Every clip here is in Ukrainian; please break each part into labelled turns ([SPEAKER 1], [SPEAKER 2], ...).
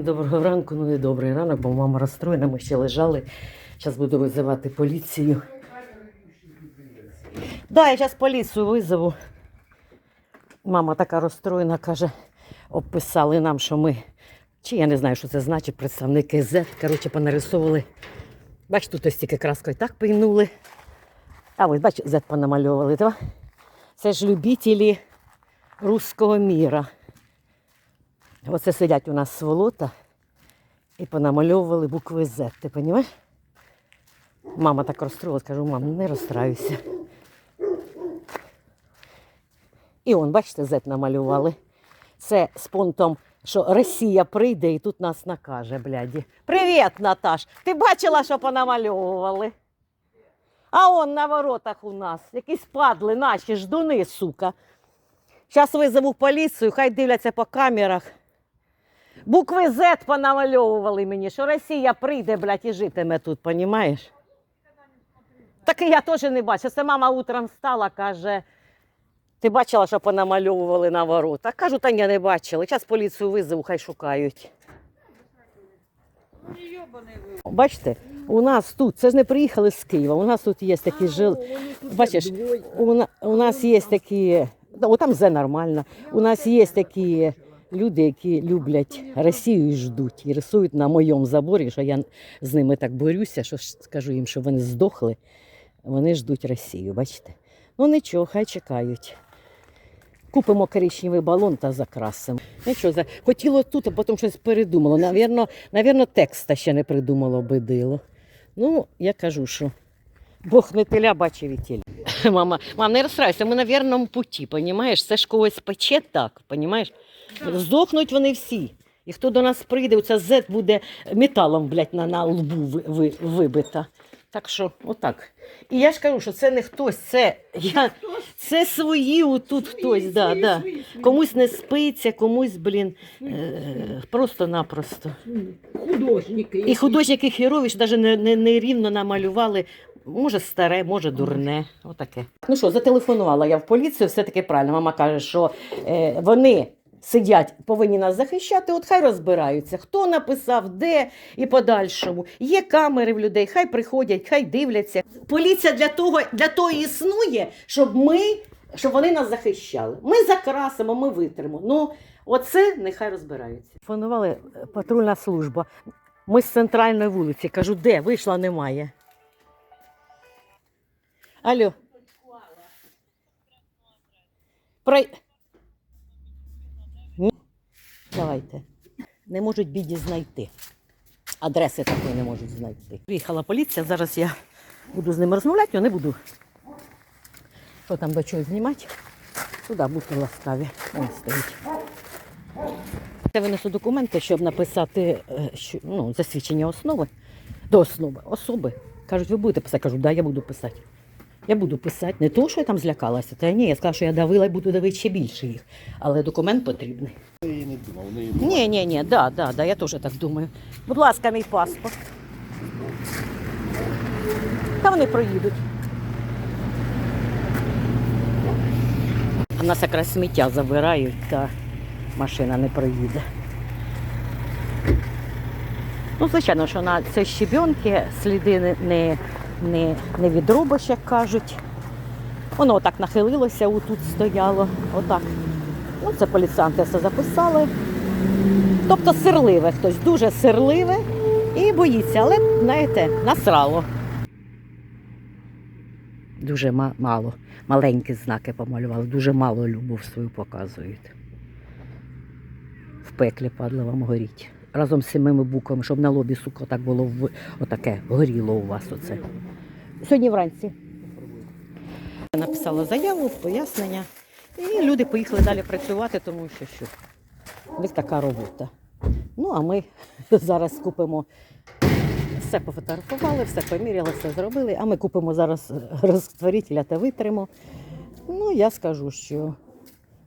[SPEAKER 1] Доброго ранку, ну і добрий ранок, бо мама розстроєна, ми ще лежали. Зараз буду визивати поліцію. Да, я зараз поліцію визову. Мама така розстроєна, каже, обписали нам, що ми, чи я не знаю, що це значить, представники Z, коротше, понарисовували. Бач, тут ось тільки краскою так пийнули. А ось, бач, Z понамальовували. Це ж любителі руського міра. Оце сидять у нас сволота і понамальовували букви Z, ти розумієш? Мама так розстроїлась, кажу, мам, не розстраюйся. І он, бачите, Z намалювали. Це з понтом, що Росія прийде і тут нас накаже, бляді. Привіт, Наташ! Ти бачила, що понамальовували? А он на воротах у нас якісь падли наші ждуни, сука. Зараз визову поліцію, хай дивляться по камерах. Букви Z понамальовували мені, що Росія прийде, блядь, і житиме тут, понімаєш? Так і я теж не бачу. Це мама утром встала, каже, ти бачила, що понамальовували на воротах? Кажу, та ні, не бачила. Зараз поліцію визову, хай шукають. Бачите, у нас тут, це ж не приїхали з Києва, у нас тут є такі жил. Бачиш, у, на- у нас є такі, да, о, там все нормально. У нас є такі люди, які люблять Росію і ждуть, і рисують на моєму заборі, що я з ними так борюся, що скажу їм, що вони здохли. Вони ждуть Росію, бачите? Ну нічого, хай чекають. Купимо коричневий балон та закрасимо. Нічого, за... хотіло тут, а потім щось передумало. Навірно, навірно, текста ще не придумало бидило. Ну, я кажу, що Бог не теля бачив і тіля. Мама, мам, не розстраюйся, ми на вірному путі, понімаєш? Це ж когось пече так, понімаєш? Здохнуть вони всі. І хто до нас прийде, оця Z буде металом, блядь, на, на лбу ви, ви, вибита. Так що, отак. І я ж кажу, що це не хтось, це, я, це свої отут хтось. Да, да. Комусь не спиться, комусь, блін, е, просто-напросто.
[SPEAKER 2] Художники.
[SPEAKER 1] І художники Хірович навіть не, не, не рівно намалювали. Може старе, може дурне. Отаке. Ну що, зателефонувала я в поліцію, все таки правильно. Мама каже, що е, вони сидять, повинні нас захищати, от хай розбираються, хто написав, де і подальшому. Є камери в людей, хай приходять, хай дивляться. Поліція для того, для того існує, щоб ми, щоб вони нас захищали. Ми закрасимо, ми витримо. Ну, оце нехай розбираються. Фонували е, патрульна служба. Ми з центральної вулиці. Кажу, де? Вийшла, немає. Алло. Про... Ні. Давайте. Не можуть біді знайти. Адреси такої не можуть знайти. Приїхала поліція, зараз я буду з ними розмовляти, але не буду. Що там до чого знімати? Туди будьте ласкаві. Ось стоїть. Я винесу документи, щоб написати е, ну, засвідчення основи до основи особи. Кажуть, ви будете писати? Кажу, да, я буду писати. Я буду писати. Не то, що я там злякалася, та ні, я сказала, що я давила і буду давити ще більше їх. Але документ потрібний.
[SPEAKER 3] Я її не думав, в неї
[SPEAKER 1] Ні, ні, ні, да, да, да, я теж так думаю. Будь ласка, мій паспорт. Та вони проїдуть. У нас якраз сміття забирають, та машина не проїде. Ну, звичайно, що на це щебенки, сліди не, не, не, відробиш, як кажуть. Воно отак нахилилося, отут стояло. Отак. Ну, це все записали. Тобто сирливе хтось, дуже сирливе і боїться, але, знаєте, насрало. Дуже ма- мало. Маленькі знаки помалювали, дуже мало любов свою показують. В пеклі падло вам горіть. Разом з семими буквами, щоб на лобі, сука, так було в... отаке, горіло у вас оце. Сьогодні вранці. Я написала заяву, пояснення. І люди поїхали далі працювати, тому що що. У них така робота. Ну, а ми зараз купимо все пофотографували, все поміряли, все зробили. А ми купимо зараз розтворителя та витримо. Ну, я скажу, що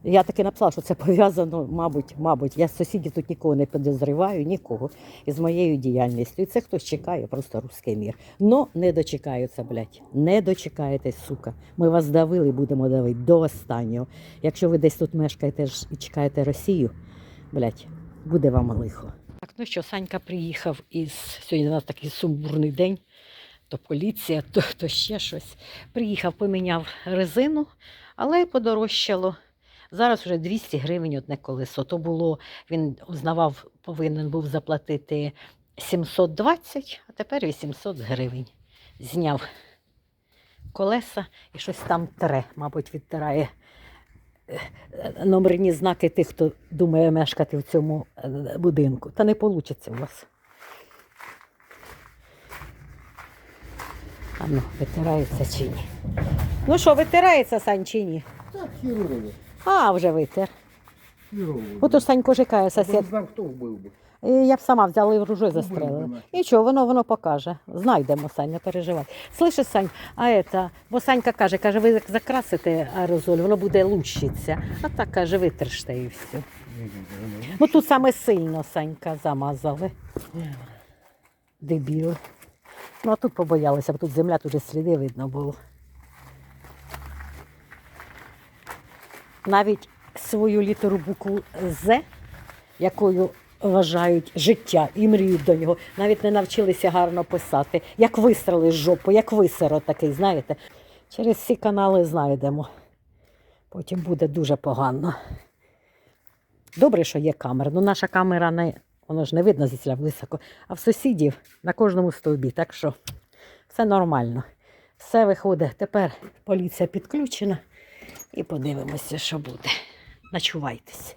[SPEAKER 1] я таки написала, що це пов'язано, мабуть, мабуть. Я сусідів тут нікого не підозріваю, нікого із моєю діяльністю. І це хтось чекає, просто руський мір. Но не дочекаються, блядь. Не дочекаєтесь, сука. Ми вас давили будемо давити до останнього. Якщо ви десь тут мешкаєте і чекаєте Росію, блядь, буде вам лихо. Так, ну що, Санька приїхав із сьогодні у нас такий сумбурний день. То поліція, то, то ще щось. Приїхав, поміняв резину, але подорожчало. Зараз вже 200 гривень одне колесо. То було, він узнавав, повинен був заплатити 720, а тепер 800 гривень. Зняв колеса і щось там тре, мабуть, відтирає е, е, номерні знаки тих, хто думає мешкати в цьому е, будинку. Та не вийде у вас. А ну, витирається чи ні? Ну що, витирається Сань чи ні?
[SPEAKER 3] Так, хірово.
[SPEAKER 1] А, вже витер. Ото ж Санько жикає
[SPEAKER 3] Я
[SPEAKER 1] сусід.
[SPEAKER 3] знав, хто вбив би.
[SPEAKER 1] І Я б сама взяла і в ружой застрелила.
[SPEAKER 3] нафіг.
[SPEAKER 1] Нічого, воно воно покаже. Знайдемо, Сань, не переживай. Слышиш, Сань, а это, бо Санька каже, каже, ви закрасите аерозоль, воно буде лущитися. А так каже, витриште і все. Ну тут саме сильно Санька замазали. Дебіли. Ну а тут побоялися, бо тут земля, тут же сліди видно було. Навіть свою літеру букву З, якою вважають життя і мріють до нього, навіть не навчилися гарно писати, як вистрели з жопу, як висеро такий, знаєте. Через всі канали знайдемо. Потім буде дуже погано. Добре, що є камера. Ну, наша камера не, воно ж не видно звідси високо, а в сусідів на кожному стовбі. Так що все нормально. Все виходить. Тепер поліція підключена і подивимося, що буде. Начувайтесь.